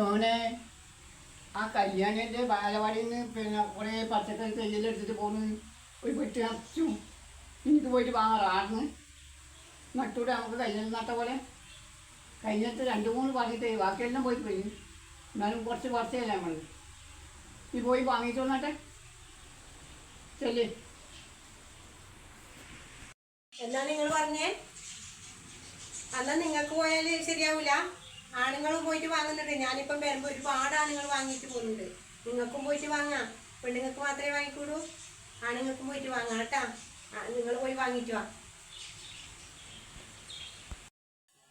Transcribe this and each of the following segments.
മോനെ ആ കല്യാണിന്റെ ബാലവാടിയിൽ നിന്ന് പിന്നെ കുറേ പച്ചക്കറി തയ്യലെടുത്തിട്ട് പോന്ന് ഒരു പെട്ടി നിറച്ചു എനിക്ക് പോയിട്ട് വാങ്ങാറാണ് നട്ടൂടെ നമുക്ക് കല്യാണം നട്ട പോലെ. കഴിഞ്ഞിട്ട് രണ്ട് മൂന്ന് പറഞ്ഞിട്ട് ബാക്കിയെല്ലാം പോയി പോയി. എന്നാലും കുറച്ച് കുറച്ചല്ലേ നമ്മൾ നീ പോയി വാങ്ങിച്ചു വന്നിട്ടെ ചെല്ലേ. എന്നാ നിങ്ങൾ പറഞ്ഞേ? അന്നാ നിങ്ങൾക്ക് പോയാൽ ശരിയാവൂല? ആണുങ്ങൾ പോയിട്ട് വാങ്ങുന്നുണ്ട്. ഞാനിപ്പം വരുമ്പോൾ ഒരുപാട് ആണുങ്ങൾ വാങ്ങിയിട്ട് പോകുന്നുണ്ട്. നിങ്ങൾക്കും പോയിട്ട് വാങ്ങാം. പെണ്ണുങ്ങൾക്ക് മാത്രമേ വാങ്ങിക്കൂടൂ. ആണുങ്ങൾക്കും പോയിട്ട് വാങ്ങാം കേട്ടാ. നിങ്ങൾ പോയി വാങ്ങിയിട്ട് വാ.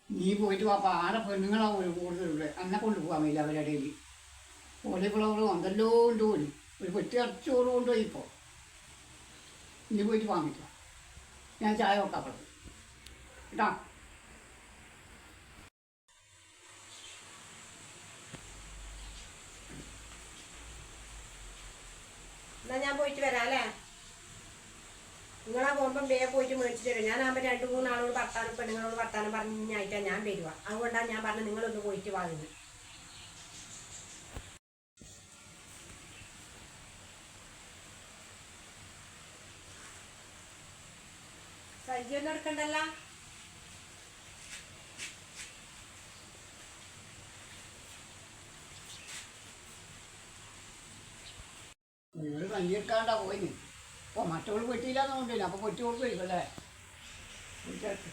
നീ പോയിട്ട് വാ. ആടെ പെണ്ണുങ്ങളാ ഒരു കൂടുതലുള്ളത് എന്നെ കൊണ്ടുപോകാൻ വയ്യില്ല അവരുടെ ഇടയിൽ. ഓലക്കുളവർ എന്തെല്ലോ ഉണ്ട് പോലും ഒരു പെട്ടി കൊണ്ട് കൊണ്ടുപോയി ഇപ്പോൾ നീ പോയിട്ട് വാങ്ങിക്കാം ഞാൻ ചായ കേട്ടോ കേട്ടാ? എന്നാ ഞാൻ പോയിട്ട് വരാം അല്ലേ? നിങ്ങളാ പോകുമ്പം ബേ പോയിട്ട് മേടിച്ചിട്ട് വരും. ഞാനാകുമ്പോൾ രണ്ട് മൂന്നാളോട് വർത്താനം പെണ്ണുങ്ങളോട് വർത്താനം പറഞ്ഞായിട്ടാണ് ഞാൻ വരുക. അതുകൊണ്ടാണ് ഞാൻ പറഞ്ഞത് നിങ്ങളൊന്ന് പോയിട്ട് വാങ്ങുന്നത് സജ്ജൊന്നും എടുക്കണ്ടല്ലോ? നിങ്ങൾ കഞ്ഞിട്ടാണ്ടാ പോയിന്. അപ്പോൾ മറ്റവൾ പെട്ടിയില്ലാന്ന് കൊണ്ടില്ല അപ്പോൾ പെട്ടി കൊടുത്തു കുടിച്ചേക്ക്.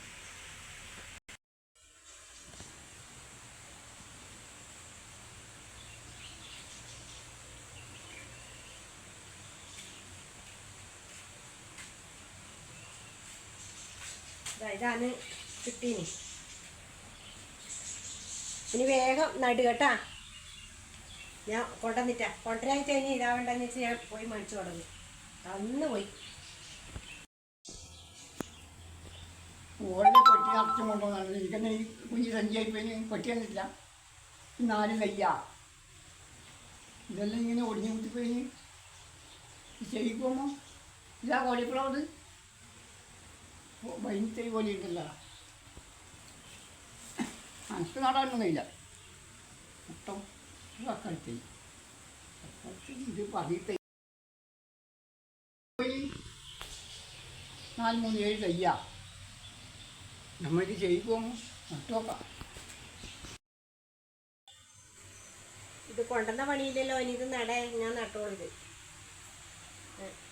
ഇതാണ് കിട്ടീനി. ഇനി വേഗം നടു കേട്ടാ ഞാൻ കൊണ്ടുവന്നിട്ടാ. കൊണ്ടുവരായിട്ട് ഇനി ഇതാവണ്ടെന്ന് വെച്ച് ഞാൻ പോയി മേടിച്ചു തുടങ്ങി അന്ന് പോയി. ഓരോ പൊട്ടി അടച്ചു കൊണ്ടുവന്നാണ്. ഇരിക്കുന്ന ഈ കുഞ്ഞ് തന്നിട്ടില്ല ഈ നാല് കയ്യാ ഇതെല്ലാം ഇങ്ങനെ ഒടിഞ്ഞു കുത്തിപ്പോയി ചെയ്യിപ്പോമോ ഇതാ കോളിഫ്ലവർ വൈകിട്ട് പോലെ ഉണ്ടല്ലോ. മനസ്സ് നാടാനൊന്നുമില്ല മൊത്തം തക്കാളി ഇത് പതിട്ട് നാല് മൂന്ന് ഏഴ് കയ്യാ നമ്മൾക്ക് ചെയ്യിക്കുമ്പോൾ നട്ടോക്കാം ഇത് കൊണ്ടുവന്ന പണിയില്ലല്ലോ ഇനി ഇത് നട ഞാൻ നട്ടോളത്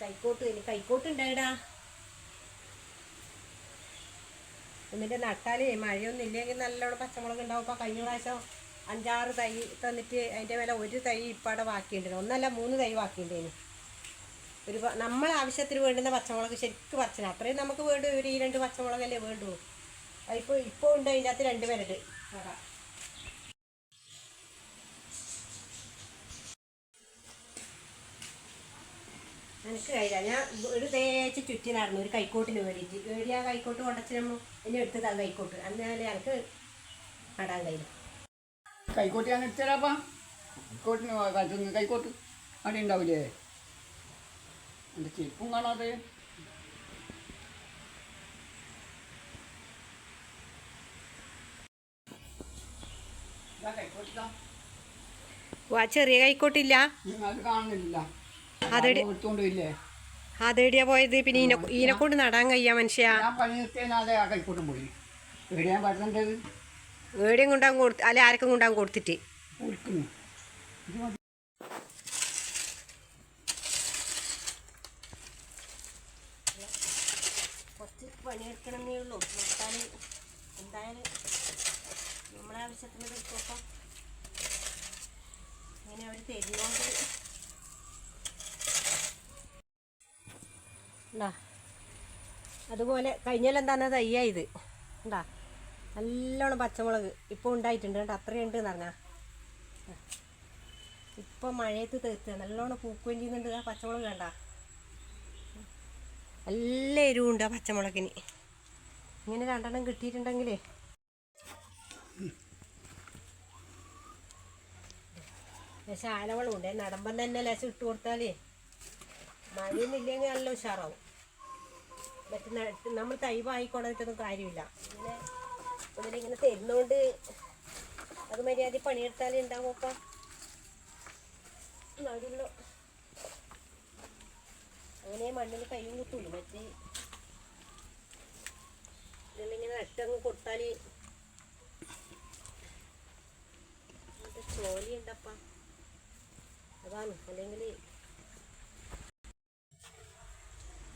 കൈക്കോട്ട് ഇനി കൈക്കോട്ട് ഉണ്ടായിടാ എന്നിട്ട് നട്ടാലേ മഴയൊന്നും ഇല്ലെങ്കിൽ നല്ലോണം പച്ചമുളക് ഉണ്ടാവും ഇപ്പോൾ കഴിഞ്ഞ പ്രാവശ്യം അഞ്ചാറ് തൈ തന്നിട്ട് അതിന്റെ മേലെ ഒരു തൈ ഇപ്പാടെ ബാക്കിയുണ്ട് ഒന്നല്ല മൂന്ന് തൈ ബാക്കിയുണ്ടേനു. ഒരു നമ്മൾ ആവശ്യത്തിന് വേണ്ടുന്ന പച്ചമുളക് ശരിക്കും പറിച്ചണം അത്രയും നമുക്ക് വേണ്ടു ഒരു ഈ രണ്ട് പച്ചമുളകല്ലേ വേണ്ടു. അതിപ്പോൾ ഇപ്പോൾ ഉണ്ട് അതിന്റെ അകത്ത് രണ്ട് പേരുണ്ട്. അതാ എനിക്ക് കഴിയില്ല. ഞാൻ ഒരു തേച്ച് ചുറ്റി നടന്നു ഒരു കൈക്കോട്ടിന് വേണ്ടിയിട്ട്. വേണ്ടി ആ കൈക്കോട്ട് കൊണ്ടച്ച് എന്നെ എടുത്തതാണ് കൈക്കോട്ട്. അന്നാലേ എനിക്ക് നടാൻ കഴിയില്ല. കൈക്കോട്ട് ഞാൻ എടുത്തരാപ്പാ കൈക്കോട്ടിന് കാറ്റുന്നു കൈക്കോട്ട്. അവിടെ ഉണ്ടാവില്ലേ എന്റെ ചെരുപ്പും കാണാതെ. ആ ചെറിയ കൈക്കോട്ടില്ല. അതെടിയാ പോയത്. പിന്നെ ഈനെ ഈനെ കൊണ്ട് നടാൻ കഴിയാ മനുഷ്യ. കൈക്കോട്ടും പോയി എവിടെയാ പറ്റുന്നുണ്ടത് ഏടിയും കൊണ്ടാകും കൊടുത്ത് അല്ലെ ആർക്കും കൊണ്ടാകും കൊടുത്തിട്ട്. കുറച്ച് പണിയെടുക്കണമെന്നേ ഉള്ളൂ. എന്തായാലും നമ്മളെ ആവശ്യത്തിന് എടുത്തോക്കാം ഇങ്ങനെ അവർ തരുന്നോണ്ട്. ഉണ്ടാ അതുപോലെ കഴിഞ്ഞാൽ എന്താണ് തയ്യാ ഇത്. ഉണ്ടാ നല്ലോണം പച്ചമുളക് ഇപ്പോൾ ഉണ്ടായിട്ടുണ്ട്. കേട്ടോ അത്രയുണ്ട് എന്ന് പറഞ്ഞാൽ ഇപ്പോൾ മഴയത്ത് തീർത്ത. നല്ലോണം പൂക്കുകയും ചെയ്യുന്നുണ്ട്. ആ പച്ചമുളക് വേണ്ട നല്ല എരിവുണ്ട് ആ പച്ചമുളകിന്. ഇങ്ങനെ രണ്ടെണ്ണം കിട്ടിയിട്ടുണ്ടെങ്കിലേ. ലേശം ആലവളമുണ്ട് നടമ്പം തന്നെ ലേശം ഇട്ട് കൊടുത്താലേ മഴയൊന്നും ഇല്ലെങ്കിൽ നല്ല ഉഷാറാവും. മറ്റേ നമ്മൾ തൈ വാങ്ങിക്കൊണ്ടിട്ടൊന്നും കാര്യമില്ല. ഇങ്ങനെ ഇവിടെ ഇങ്ങനെ തരുന്നോണ്ട് അത് മര്യാദ പണിയെടുത്താലേ ഉണ്ടാവും അപ്പം. നടുള്ളൂ അങ്ങനെ മണ്ണിൽ കയ്യും കുത്തുള്ളൂ മറ്റേ. ഇതിലിങ്ങനെ നട്ടങ്ങ് കൊടുത്താൽ ചോലിയുണ്ടപ്പ അതാണ്. അല്ലെങ്കിൽ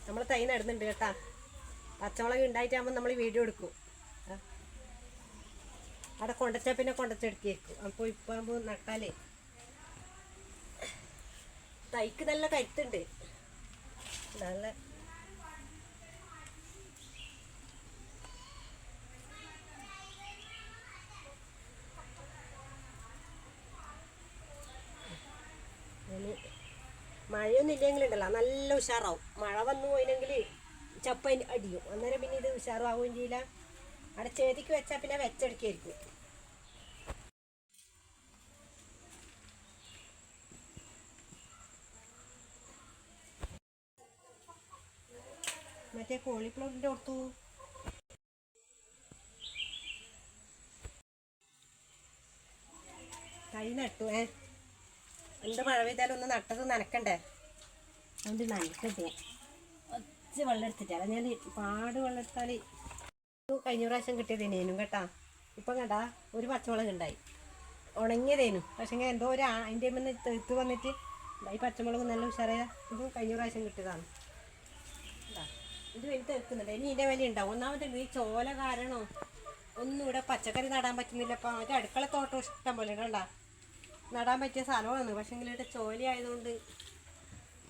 നമ്മൾ തൈ നടുന്നുണ്ട് കേട്ടാ. പച്ചമുളക് ഉണ്ടായിട്ടാകുമ്പോൾ നമ്മൾ വീഡിയോ എടുക്കും. അവിടെ കൊണ്ടച്ചാൽ പിന്നെ കൊണ്ടച്ചെടുക്കേക്കും അപ്പോൾ ഇപ്പം നമ്മൾ നട്ടാലേ. തൈക്ക് നല്ല കരുത്തുണ്ട്. നല്ല മഴയൊന്നും ഇല്ലെങ്കിലുണ്ടല്ലോ നല്ല ഉഷാറാവും. മഴ വന്നു പോയില്ലെങ്കിൽ ചപ്പ അടിയും. അന്നേരം പിന്നെ ഇത് ഉഷാറാവുകയും ചെയ്യില്ല. അവിടെ ചേതിക്ക് വെച്ചാൽ പിന്നെ വെച്ചെടുക്കായിരിക്കും മറ്റേ കോളിഫ്ലവറിന്റെ ഓർത്തു തൈ നട്ടു ഏ? എന്ത് മഴ പെയ്താലും ഒന്ന് നട്ടത് നനക്കണ്ടേ? അതുകൊണ്ട് നനക്കട്ടെ ഒച്ച വെള്ളം എടുത്തിട്ടാ ഞാൻ പാട് വെള്ളം എടുത്താൽ കഴിഞ്ഞ പ്രാവശ്യം കിട്ടിയതേനു കേട്ടാ. ഇപ്പം കണ്ടാ ഒരു പച്ചമുളക് ഉണ്ടായി. ഉണങ്ങിയതേനു. പക്ഷേ എന്തോ ഒരു അതിന്റെ മുന്നേ തെത്ത് വന്നിട്ട് ഈ പച്ചമുളക് നല്ല ഉഷാറായ ഇത് കഴിഞ്ഞ പ്രാവശ്യം കിട്ടിയതാണ്. ഇതാ, വലുത് വെക്കുന്നുണ്ട് ഇനി ഇതിന്റെ വില ഉണ്ടാവും. ഒന്നാമത് ഈ ചോല കാരണം ഒന്നും ഇവിടെ പച്ചക്കറി നടാൻ പറ്റുന്നില്ല. അപ്പം മറ്റേ അടുക്കള തോട്ടം ഇഷ്ടം പോലെ ഉണ്ടോ നടാൻ പറ്റിയ സ്ഥലമാണ്. പക്ഷേ ഇവിടെ ചോല ആയതുകൊണ്ട്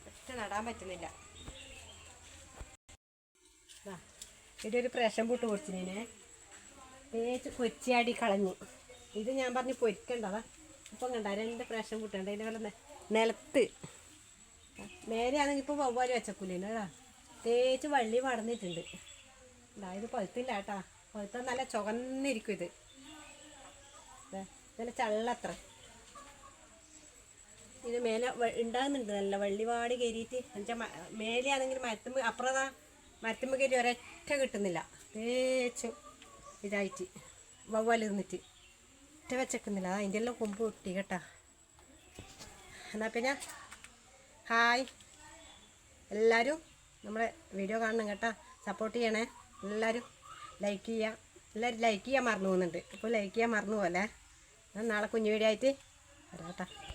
ഒറ്റ നടാൻ പറ്റുന്നില്ല. ഇവിടെ ഒരു പ്രഷം പൂട്ട് പൊടിച്ചിനെ തേച്ച് കൊച്ചിയാടി കളഞ്ഞു. ഇത് ഞാൻ പറഞ്ഞ് പൊരിക്കണ്ടതാ ഇപ്പം കണ്ട രണ്ട് പ്രഷം പൂട്ടുണ്ട്. അതിന്റെ പോലെ നിലത്ത്. മേലെയാണെങ്കിൽ ഇപ്പോൾ വവ്വാലി വെച്ചക്കൂലേനോ കേട്ടാ തേച്ച് വള്ളി പടന്നിട്ടുണ്ട് ഇതാ പഴുത്തില്ല കേട്ടാ. പഴുത്ത നല്ല ചുവന്നിരിക്കും ഇത്. നല്ല ചള്ളത്ര. ഇത് മേലെ ഉണ്ടാകുന്നുണ്ട് നല്ല വള്ളിപാട് കയറിയിട്ട്. എന്നുവെച്ചാൽ മേലെയാണെങ്കിൽ മരത്തുമ്പ് അപ്പുറതാ മരത്തുമ്പ് കയറി ഒരൊറ്റ കിട്ടുന്നില്ല. തേച്ചു ഇതായിട്ട് വവ്വാൽ നിന്നിട്ട് ഒറ്റ വെച്ചേക്കുന്നില്ല. അതിന്റെ എല്ലാം കൊമ്പ് പൊട്ടി കേട്ടാ. എന്നാൽ പിന്നെ ഹായ്. എല്ലാവരും നമ്മുടെ വീഡിയോ കാണണം കേട്ടോ. സപ്പോർട്ട് ചെയ്യണേ. എല്ലാവരും ലൈക്ക് ചെയ്യുക എല്ലാവരും ലൈക്ക് ചെയ്യാൻ മറന്നു പോകുന്നുണ്ട്. അപ്പോൾ ലൈക്ക് ചെയ്യാൻ മറന്നു പോലെ. നാളെ കുഞ്ഞു വീഡിയോ ആയിട്ട് വരാം